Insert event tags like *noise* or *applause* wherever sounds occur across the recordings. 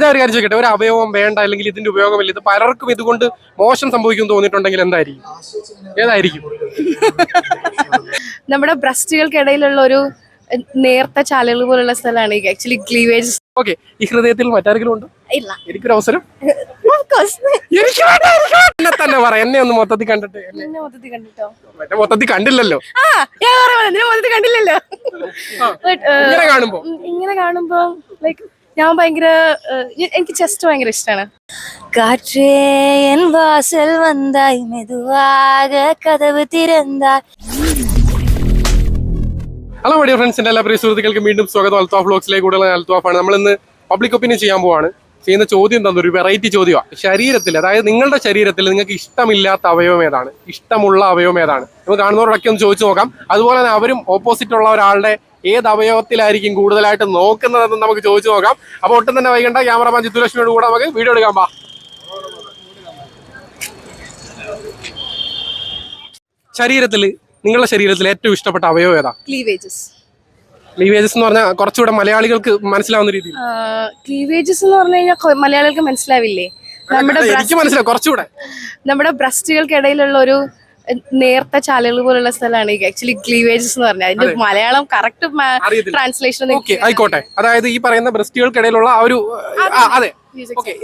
ഞാൻ ഒരു കാര്യം ചോദിക്കട്ടെ? ഒരു അവയവം വേണ്ട അല്ലെങ്കിൽ ഇതിന്റെ ഉപയോഗമില്ല. ഇത് പലർക്കും ഇതുകൊണ്ട് മോശം സംഭവിക്കും തോന്നിയിട്ടുണ്ടെങ്കിൽ എന്തായിരിക്കും? ഏതായിരിക്കും? നമ്മുടെ ബ്രസ്റ്റുകൾക്കിടയിലുള്ള ഒരു നേർത്ത ചാലുകൾ പോലുള്ള സ്ഥലമാണ് ആക്ച്വലി ക്ലീവേജ് ഓക്കെ ഈ ഹൃദയത്തിൽ മറ്റാരെങ്കിലും ഉണ്ട്? ഇല്ല. എനിക്കൊരു അവസരം. എന്നെ തന്നെ പറ. എന്നെ ഒന്ന് മൊത്തത്തിൽ കണ്ടിട്ട്. മൊത്തത്തിൽ കണ്ടിട്ടോ? മറ്റേ മൊത്തത്തിൽ കണ്ടില്ലല്ലോ. മൊത്തത്തിൽ കണ്ടില്ലല്ലോ. ഇങ്ങനെ കാണുമ്പോ? ഇങ്ങനെ കാണുമ്പോ ലൈക്ക് ഞാൻ ഭയങ്കര എനിക്ക് ചെസ്റ്റ് ഭയങ്കര ഇഷ്ടമാണ് കാற்றേ എൻ വാസൽ വന്നായി മെതുവാക കഥവ് തിരന്തായി ഹലോ മഡിയ ഫ്രണ്ട്സിന്റെ എല്ലാ പ്രിയ സുഹൃത്തുക്കൾക്ക് വീണ്ടും സ്വാഗതം. അൽത്താ ബ്ലോഗ്സിലേക്ക് കൂടുതൽ അൽത്താഫാണ് നമ്മൾ ഇന്ന് പബ്ലിക് ഒപ്പീനിയൻ ചെയ്യാൻ പോവാണ്. ചെയ്യുന്ന ചോദ്യം തന്നെ ഒരു വെറൈറ്റി ചോദ്യമാണ് ശരീരത്തിൽ അതായത് നിങ്ങളുടെ ശരീരത്തിൽ നിങ്ങൾക്ക് ഇഷ്ടമില്ലാത്ത അവയവം ഏതാണ്? ഇഷ്ടമുള്ള അവയവം ഏതാണ്? നമുക്ക് കാണുന്നവരോടൊക്കെ ഒന്ന് ചോദിച്ചു നോക്കാം. അതുപോലെ തന്നെ അവരും ഓപ്പോസിറ്റ് ഉള്ള ഒരാളുടെ ഏത് അവയവത്തിലായിരിക്കും കൂടുതലായിട്ട് നോക്കുന്നതെന്ന് നമുക്ക് ചോദിച്ചു നോക്കാം. അപ്പോൾ ഒട്ടും തന്നെ വൈകണ്ട. ക്യാമറമാൻ ചിത്തുലക്ഷ്മിയോട് കൂടെ നമുക്ക് വീഡിയോ എടുക്കാം. പാ ശരീരത്തിൽ നിങ്ങളുടെ ശരീരത്തിൽ ഏറ്റവും ഇഷ്ടപ്പെട്ട അവയവം ഏതാ? ക്ലീവേജസ് ക്ലീവേജസ് എന്ന് പറഞ്ഞാൽ കുറച്ചുകൂടെ മലയാളികൾക്ക് മനസ്സിലാവുന്ന രീതിയിൽ. ക്ലീവേജസ് എന്ന് പറഞ്ഞു കഴിഞ്ഞാൽ മലയാളികൾക്ക് മനസ്സിലാവില്ലേ? നമ്മുടെ എനിക്ക് മനസ്സിലാവും കുറച്ചുകൂടെ. നമ്മുടെ ബ്രസ്റ്റുകൾക്കിടയിലുള്ള ഒരു നേർത്ത ചാലുകൾ പോലുള്ള സ്ഥലമാണ്. ആക്ച്വലി ക്ലീവേജസ് എന്ന് പറഞ്ഞാൽ അതിന്റെ മലയാളം കറക്റ്റ് ട്രാൻസ്ലേഷൻ ആയിക്കോട്ടെ. അതായത് ഈ പറയുന്ന ബ്രസ്റ്റുകൾക്കിടയിലുള്ള ആ ഒരു അതെ.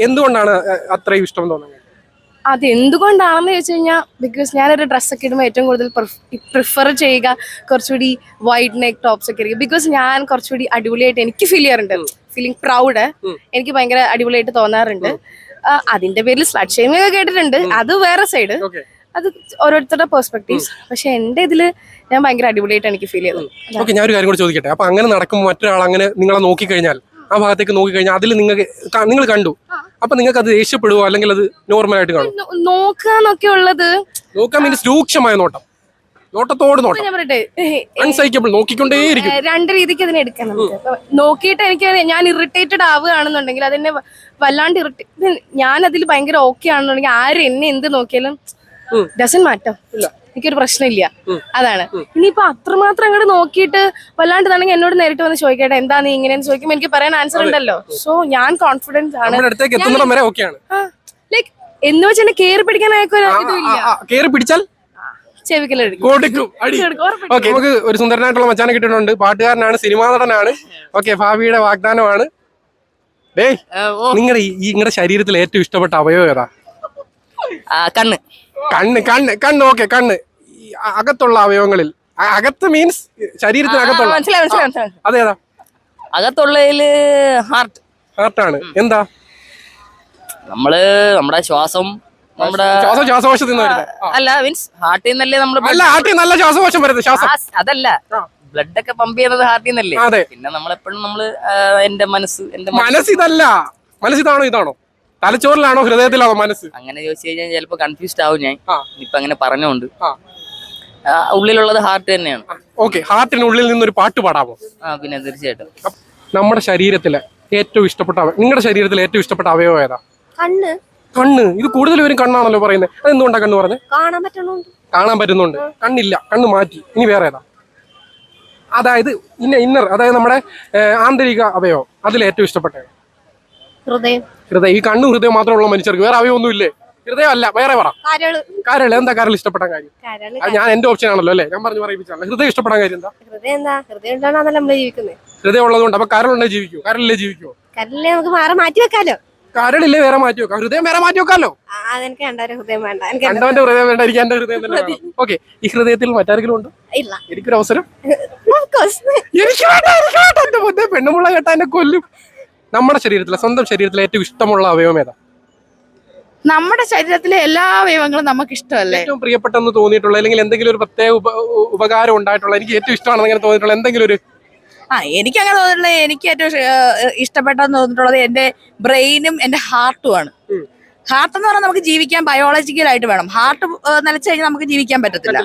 എന്തുകൊണ്ടാണ് അത്രയും ഇഷ്ടം തോന്നുന്നത്? അത് എന്തുകൊണ്ടാണെന്ന് ചോദിച്ചു കഴിഞ്ഞാൽ ബിക്കോസ് ഞാനൊരു ഡ്രസ്സൊക്കെ ഇടുമ്പോൾ ഏറ്റവും കൂടുതൽ പ്രിഫർ ചെയ്യുക കുറച്ചുകൂടി വൈഡ് നെക്ക് ടോപ്സ് ഒക്കെ ആയിരിക്കും. ബിക്കോസ് ഞാൻ കുറച്ചുകൂടി അടിപൊളിയായിട്ട് എനിക്ക് ഫീൽ ചെയ്യാറുണ്ട്. ഫീലിംഗ് പ്രൗഡ് എനിക്ക് ഭയങ്കര അടിപൊളിയായിട്ട് തോന്നാറുണ്ട്. അതിന്റെ പേരിൽ സ്ലഡ് ഷെയിമിംഗ് ഒക്കെ കേട്ടിട്ടുണ്ട്. അത് വേറെ സൈഡ് അത് ഓരോരുത്തരുടെ പെർസ്പെക്ടീവ്സ് പക്ഷെ എന്റെ ഇതിൽ ഞാൻ ഭയങ്കര അടിപൊളിയായിട്ട് എനിക്ക് ഫീൽ ചെയ്തു ഓക്കെ ഞാൻ ഒരു കാര്യം കൂടി ചോദിക്കട്ടെ. അപ്പൊ അങ്ങനെ നടക്കുമ്പോൾ മറ്റൊരാൾ അങ്ങനെ നിങ്ങളെ നോക്കിക്കഴിഞ്ഞാൽ ആ ഭാഗത്തേക്ക് നോക്കിക്കഴിഞ്ഞാൽ അതിൽ നിങ്ങൾക്ക് നിങ്ങൾ കണ്ടു. അപ്പൊ നിങ്ങൾക്ക് അത് ദേഷ്യപ്പെടുവോ? അല്ലെങ്കിൽ അത് നോർമൽ ആയിട്ട് കാണും? നോക്കാന്നൊക്കെ ഉള്ളത്. നോക്കാൻ മീൻസ് രൂക്ഷമായ നോട്ടം. നോട്ടത്തോട് അൺസൈക്കബിൾ നോക്കിക്കൊണ്ടേയിരിക്കും. രണ്ട് രീതിക്ക് അതിനെ എടുക്കാം നമുക്ക്. നോക്കിയിട്ട് എനിക്ക് ഞാൻ ഇറിറ്റേറ്റഡ് ആവുകയാണെന്നുണ്ടെങ്കിൽ അതെന്നെ വല്ലാണ്ട് ഇറിറ്റേ ഞാൻ അതിൽ ഭയങ്കര ഓക്കെ ആണെന്നുണ്ടെങ്കിൽ ആര് എന്നെ എന്ത് നോക്കിയാലും. ഡസൻ മാറ്റം. എനിക്കൊരു പ്രശ്നമില്ല. അതാണ്. ഇനിയിപ്പോ അത്രമാത്രം അങ്ങോട്ട് നോക്കിയിട്ട് വല്ലാണ്ട് തന്നെ എന്നോട് നേരിട്ട് വന്ന് ചോദിക്കട്ടെ എന്താ നീ ഇങ്ങനെയെന്ന് ചോദിക്കുമ്പോൾ എനിക്ക് പറയാൻ ആൻസർ ഉണ്ടല്ലോ. സോ ഞാൻ കോൺഫിഡൻസ് ആണ്. ലൈക് എന്ന് വെച്ച് എന്നെ കയറി പിടിക്കാനായൊക്കെ ഇതില്ല കയറി പിടിച്ചാൽ. ഓക്കെ നമുക്ക് ഒരു സുന്ദരനായിട്ടുള്ള മച്ചാനെ കിട്ടിയിട്ടുണ്ട് പാട്ടുകാരനാണ് സിനിമാ നടനാണ്. ഓക്കെ ഭാവിയുടെ വാഗ്ദാനമാണ്. ഡേയ് നിങ്ങളുടെ ഈ നിങ്ങളുടെ ശരീരത്തിൽ ഏറ്റവും ഇഷ്ടപ്പെട്ട അവയവം ഏതാ? കണ്ണ്. കണ്ണ് കണ്ണ് കണ്ണ് ഓക്കെ കണ്ണ്. അകത്തുള്ള അവയവങ്ങളിൽ. അകത്ത് മീൻസ് ശരീരത്തിനകത്തുള്ള മനസ്സിലായി മനസ്സിലായി അകത്തുള്ളതിൽ ഹാർട്ട് ഹാർട്ടാണ് എന്താ? നമ്മൾ നമ്മുടെ ശ്വാസം നമ്മുടെ അല്ല മീൻസ് ഹാർട്ടിൽ നിന്നല്ലേ നമ്മൾ അല്ല നല്ല ശ്വാസം. അതല്ല. ബ്ലഡ് ഒക്കെ പമ്പ് ചെയ്യുന്നത് ഹാർട്ടിൽ നിന്നല്ലേ പിന്നെ നമ്മളെപ്പോഴും നമ്മൾ എന്റെ മനസ്സ് എന്റെ മനസ്സ് ഇതല്ല മനസ്സിതാണോ ഇതാണോ? തലച്ചോറിലാണോ ഹൃദയത്തിലാണോ മനസ്സ്? അങ്ങനെ ചോദിച്ചു കഴിഞ്ഞാൽ ചിലപ്പോ കൺഫ്യൂസ്ഡ് ആവും ഞാൻ. ഇപ്പൊ അങ്ങനെ പറഞ്ഞോണ്ട്. ഉള്ളിലുള്ളത് ഹാർട്ട് തന്നെയാണ്. ഓക്കെ ഹാർട്ടിനുള്ളിൽ നിന്നൊരു പാട്ട് പാടാമോ? ആ പിന്നെ തീർച്ചയായിട്ടും. നമ്മുടെ ശരീരത്തിലെ ഏറ്റവും ഇഷ്ടപ്പെട്ട അവയവം നിങ്ങളുടെ ശരീരത്തിലെ ഏറ്റവും ഇഷ്ടപ്പെട്ട അവയവം ഏതാ? കണ്ണ്. കണ്ണ്. ഇത് കൂടുതൽ പേരും കണ്ണാണല്ലോ പറയുന്നത് അത് എന്തുകൊണ്ടാ കണ്ണ് പറഞ്ഞത് കാണാൻ പറ്റുന്നുണ്ട് കാണാൻ പറ്റുന്നുണ്ട്. കണ്ണില്ല. കണ്ണ് മാറ്റി. ഇനി വേറെ ഏതാ? അതായത് ഇന്ന ഇന്നർ അതായത് നമ്മുടെ ആന്തരിക അവയവം. അതിൽ ഏറ്റവും ഇഷ്ടപ്പെട്ട ഏതാ? ഹൃദയം. ഹൃദയം. ഈ കണ്ണും ഹൃദയം മാത്രമുള്ള മനുഷ്യർക്ക് വേറെ അവയവം ഒന്നും ഇല്ലേ ഹൃദയം അല്ല വേറെ പറ. കരൾ എന്താ കരൾ ഇഷ്ടപ്പെടാൻ കാര്യം? ഞാൻ എന്റെ ഓപ്ഷൻ ആണല്ലോ അല്ലേ? ഞാൻ പറഞ്ഞു പറയിപ്പിച്ചാണല്ലോ ഹൃദയം ഇഷ്ടപ്പെടാൻ കാര്യം എന്താ? ഹൃദയം എന്താ? ഹൃദയം നമ്മൾ ജീവിക്കുന്നത് ഹൃദയം ഉള്ളതുകൊണ്ട് അപ്പൊ കരളുണ്ടെ ജീവിക്കൂ കരളില്ലേ ജീവിക്കോ കരളിലെ നമുക്ക് വേറെ മാറ്റി വെക്കാലോ. കരളില്ലേ വേറെ മാറ്റി വെക്കാം? ഹൃദയം വേറെ മാറ്റി വെക്കാലോ? കണ്ടവന്റെ ഹൃദയം വേണ്ട. എനിക്ക് എന്റെ ഹൃദയം തന്നെ ഓക്കെ ഈ ഹൃദയത്തിൽ മറ്റാരെങ്കിലും ഉണ്ടോ? ഇല്ല. എനിക്കൊരു അവസരം *laughs* എനിക്ക് വേണ്ട എനിക്ക് വേണ്ട. എന്റെ മുന്നേ പെണ്ണുമുള്ള കേട്ടാ എന്നെ കൊല്ലും. നമ്മുടെ ശരീരത്തിലെ സ്വന്തം ശരീരത്തിലെ ഏറ്റവും ഇഷ്ടമുള്ള അവയവം ഏതാ? നമ്മുടെ ശരീരത്തിലെ എല്ലാ അവയവങ്ങളും നമുക്ക് ഇഷ്ടമല്ലേ ഏറ്റവും പ്രിയപ്പെട്ടെന്ന് തോന്നിയിട്ടുള്ള അല്ലെങ്കിൽ എന്തെങ്കിലും ഒരു പ്രത്യേക ഉപകാരം ഉണ്ടായിട്ടുള്ള എനിക്ക് ഏറ്റവും ഇഷ്ടമാണെന്ന് അങ്ങനെ തോന്നിയിട്ടുള്ള എന്തെങ്കിലും ഒരു ആ എനിക്ക് അങ്ങനെ തോന്നിയിട്ടുള്ളത് എനിക്ക് ഏറ്റവും ഇഷ്ടപ്പെട്ടെന്ന് തോന്നിയിട്ടുള്ളത് എന്റെ ബ്രെയിനും എന്റെ ഹാർട്ടുമാണ്. ഹാർട്ട് എന്ന് പറഞ്ഞാൽ നമുക്ക് ജീവിക്കാൻ ബയോളജിക്കലായിട്ട് വേണം. ഹാർട്ട് നിലച്ചു കഴിഞ്ഞാൽ നമുക്ക് ജീവിക്കാൻ പറ്റത്തില്ല.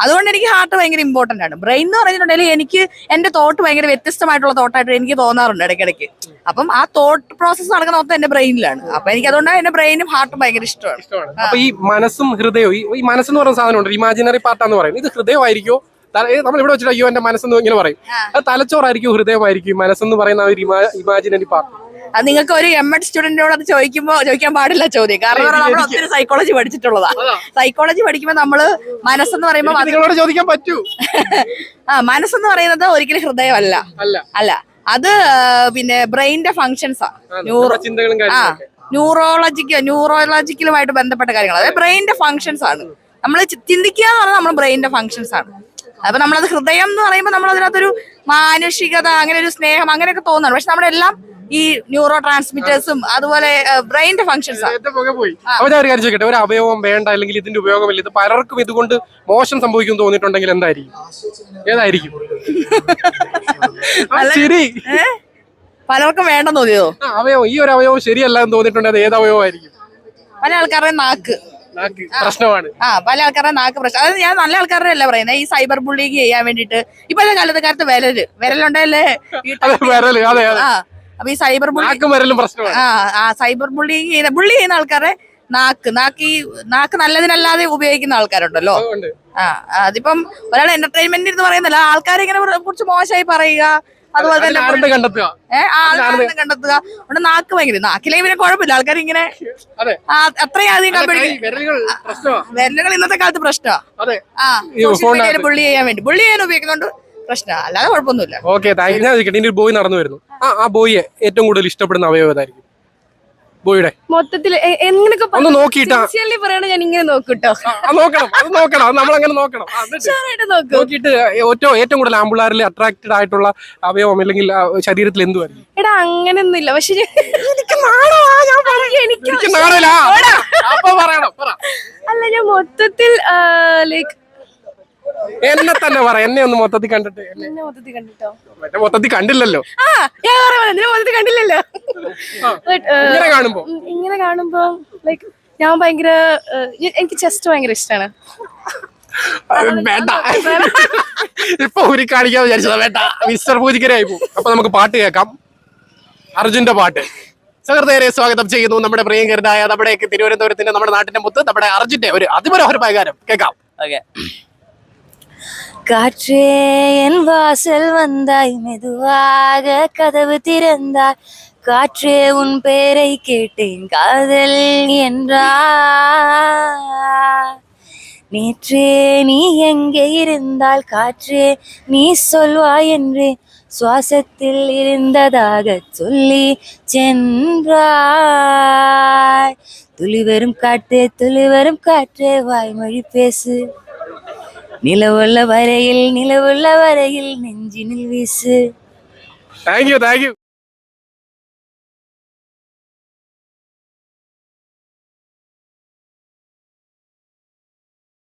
അതുകൊണ്ട് എനിക്ക് ഹാർട്ട് ഭയങ്കര ഇമ്പോർട്ടന്റ് ആണ്. ബ്രെയിൻ എന്ന് പറഞ്ഞിട്ടുണ്ടെങ്കിൽ എനിക്ക് എന്റെ തോട്ട് ഭയങ്കര വ്യത്യസ്തമായിട്ടുള്ള തോട്ടായിട്ട് എനിക്ക് തോന്നാറുണ്ട് ഇടയ്ക്കിടയ്ക്ക്. അപ്പം ആ തോട്ട് പ്രോസസ്സ് നടക്കുന്ന മൊത്തം എന്റെ ബ്രെയിനിലാണ് അപ്പൊ എനിക്ക് അതുകൊണ്ടാണ് എന്റെ ബ്രെയിനും ഹാർട്ടും ഭയങ്കര ഇഷ്ടമാണ്. അപ്പൊ ഈ മനസ്സും ഹൃദയവും ഈ- മനസ്സെന്ന് പറയുന്ന സാധനമുണ്ട് ഇമാജിനറി പാർട്ടാന്ന് പറയുന്നത് ഇത് ഹൃദയമായിരിക്കും? നമ്മൾ ഇവിടെ വെച്ചിട്ട് അയ്യോ എന്റെ മനസ്സെന്ന് ഇങ്ങനെ പറയും. അത് തലച്ചോറായിരിക്കും ഹൃദയമായിരിക്കും? മനസ്സെന്ന് പറയുന്ന ഒരു ഇമാജിനറി പാർട്ട് അത് നിങ്ങൾക്ക് ഒരു എം എഡ് സ്റ്റുഡന്റിനോട് അത് ചോദിക്കുമ്പോ ചോദിക്കാൻ പാടില്ല ചോദ്യം. കാരണം നമ്മൾ ഒത്തിരി സൈക്കോളജി പഠിച്ചിട്ടുള്ളതാ. സൈക്കോളജി പഠിക്കുമ്പോൾ നമ്മൾ മനസ്സെന്ന് പറയുമ്പോൾ അതിനോട് ചോദിക്കാൻ പറ്റൂ. *laughs* ആ മനസ്സെന്ന് പറയുന്നത് ഒരിക്കലും ഹൃദയമല്ല. അല്ല. അല്ല. അത് പിന്നെ ബ്രെയിനിന്റെ ഫങ്ഷൻസ് ആ, ന്യൂറോ ചിന്തകളും ആ ന്യൂറോളജിക്ക ന്യൂറോളജിക്കൽ ന്യൂറോളജിക്കലുമായിട്ട് ബന്ധപ്പെട്ട കാര്യങ്ങൾ അതായത് ബ്രെയിനിന്റെ ഫങ്ഷൻസ് ആണ്. നമ്മൾ ചിന്തിക്കുക എന്ന് പറഞ്ഞാൽ നമ്മുടെ ബ്രെയിനിന്റെ ഫങ്ഷൻസ് ആണ്. അപ്പൊ നമ്മളത് ഹൃദയം എന്ന് പറയുമ്പോൾ നമ്മൾ അതിനകത്തൊരു മാനുഷികത അങ്ങനെ ഒരു സ്നേഹം അങ്ങനെയൊക്കെ തോന്നുന്നു പക്ഷെ നമ്മുടെ എല്ലാം ഈ ന്യൂറോ ട്രാൻസ്മിറ്റേഴ്സും അതുപോലെ ബ്രെയിനിന്റെ അപ്പൊ ഞാൻ ഒരു കാര്യം ചോദിക്കട്ടെ? ഒരു അവയവം വേണ്ട അല്ലെങ്കിൽ ഇതിന്റെ ഉപയോഗമില്ല ഇത് പലർക്കും ഇതുകൊണ്ട് മോശം സംഭവിക്കും തോന്നിയിട്ടുണ്ടെങ്കിൽ എന്തായിരിക്കും? ഏതായിരിക്കും? ശരി. പലർക്കും വേണ്ടെന്ന് തോന്നിയതോ? അവയവം ഈ ഒരു അവയവം ശരിയല്ല എന്ന് തോന്നിയിട്ടുണ്ടെങ്കിൽ അത് ഏത് അവയവമായിരിക്കും? പല ആൾക്കാരുടെ നാക്ക്. നാക്ക് പ്രശ്നമാണ്. ആ പല ആൾക്കാരുടെ നാക്ക് പ്രശ്നം. അത് ഞാൻ നല്ല ആൾക്കാരുടെ അല്ല പറയുന്നത് ഈ സൈബർ ബുള്ളിങ് ചെയ്യാൻ വേണ്ടിട്ട് ഇപ്പോഴത്തെ കാലത്ത് കാലത്ത് വിരൽ. വിരലുണ്ടല്ലേ? ഈ വിരൽ. അതെ അതെ. ആ. അപ്പൊ ഈ സൈബർ ബുള്ളിങ് ആ സൈബർ ബുള്ളിങ് ചെയ്യുന്ന ബുള്ളി ചെയ്യുന്ന ആൾക്കാരെ നാക്ക് നാക്ക് ഈ നാക്ക് നല്ലതിനല്ലാതെ ഉപയോഗിക്കുന്ന ആൾക്കാരുണ്ടല്ലോ. ആ അതിപ്പം ഒരാൾ എന്റർടൈൻമെന്റ് എന്ന് പറയുന്നില്ല ആൾക്കാരെ ഇങ്ങനെ കുറിച്ച് മോശമായി പറയുക അതുപോലെ തന്നെ കണ്ടെത്തുക? ഏഹ് ആൾക്കാരെ കണ്ടെത്തുക? അവിടെ നാക്ക് ഭയങ്കര നാക്കില്ലെങ്കിൽ പിന്നെ കുഴപ്പമില്ല ആൾക്കാർ ഇങ്ങനെ അത്രയും അധികം വിരലുകൾ ഇന്നത്തെ കാലത്ത് പ്രശ്നമാണ് ആ ഈ സോഷ്യൽ മീഡിയയിൽ ബുള്ളി ചെയ്യാൻ വേണ്ടി. ബുള്ളി ചെയ്യാൻ ഉപയോഗിക്കുന്നുണ്ട്. പ്രശ്നം. അല്ലാതെ കുഴപ്പമൊന്നുമില്ല. ഓക്കെ ഞാൻ ചോദിക്കട്ടെ ഇനി ഒരു ബോയ് നടന്നു വരുന്നു ആ ആ ബോയിയെ ഏറ്റവും കൂടുതൽ ഇഷ്ടപ്പെടുന്ന അവയവം ഏതായിരിക്കും? ബോയുടെ മൊത്തത്തിൽ എങ്ങനെയൊക്കെ ഒന്ന് നോക്കിയിട്ടാ. സിൻസിയർലി പറയണ ഞാൻ ഇങ്ങനെ നോക്കൂട്ടോ ആ, നോക്കണം അത് നോക്കണം അത് നമ്മൾ അങ്ങനെ നോക്കണം. ആ, എന്നിട്ട് ഉഷാറായിട്ട് നോക്കും. നോക്കിയിട്ട് ഏറ്റവും ഏറ്റവും കൂടുതൽ ആമ്പിളാരിൽ അട്രാക്റ്റഡ് ആയിട്ടുള്ള അവയവം അല്ലെങ്കിൽ ആ, ശരീരത്തിൽ എന്തുമായിരിക്കും എടാ അങ്ങനെയൊന്നുമില്ല. പക്ഷെ ഞാൻ- എനിക്ക് നാണമാ, ഞാൻ പറയാം, എനിക്ക് എനിക്ക് നാണമില്ല. അപ്പൊ പറയണം പറ. അല്ല ഞാൻ മൊത്തത്തിൽ ലൈക്ക് എന്നെ തന്നെ പറ എന്നെ ഒന്ന് മൊത്തത്തിൽ കണ്ടിട്ട്. എന്നെ മൊത്തത്തിൽ കണ്ടിട്ടോ? മറ്റേ മൊത്തത്തിൽ കണ്ടില്ലല്ലോ. മൊത്തത്തിൽ കണ്ടില്ലല്ലോ. ഇങ്ങനെ കാണുമ്പോ? ഇങ്ങനെ കാണുമ്പോ ലൈക്ക് ഞാൻ ഭയങ്കര എനിക്ക് ചെസ്റ്റ് ഭയങ്കര ഇഷ്ടമാണ് വേണ്ട. ഇപ്പൊ ഉരി കാണിക്കാൻ വിചാരിച്ചതാ. വേണ്ട. മിസ്റ്റർ പൂജിക്കരായി പോകും. അപ്പൊ നമുക്ക് പാട്ട് കേൾക്കാം. അർജുന്റെ പാട്ട്. സഹൃദയരെ സ്വാഗതം ചെയ്യുന്നു നമ്മുടെ പ്രിയങ്കരനായ നമ്മുടെ തിരുവനന്തപുരത്തിന്റെ നമ്മുടെ നാട്ടിന്റെ മുത്ത് നമ്മുടെ അർജുന്റെ ഒരു അതിമനോഹരമായ ഗാനം. കേൾക്കാം. ഓക്കെ. காற்றே என் வாசல் வந்தாய் மெதுவாக கதவு திறந்தாய். காற்றே உன் பெயரை கேட்டேன் காதல் என்றா நேற்றே நீ எங்கே இருந்தால் காற்றே நீ சொல்வாய் என்று சுவாசத்தில் இருந்ததாக சொல்லி சென்றாய். துளிவரும் காற்றே துளிவரும் காற்றே வாய்மொழி பேசு. நிலவுள்ள வரையில் நிலவுள்ள வரையில் நெஞ்சினில் வீசு. Thank you thank you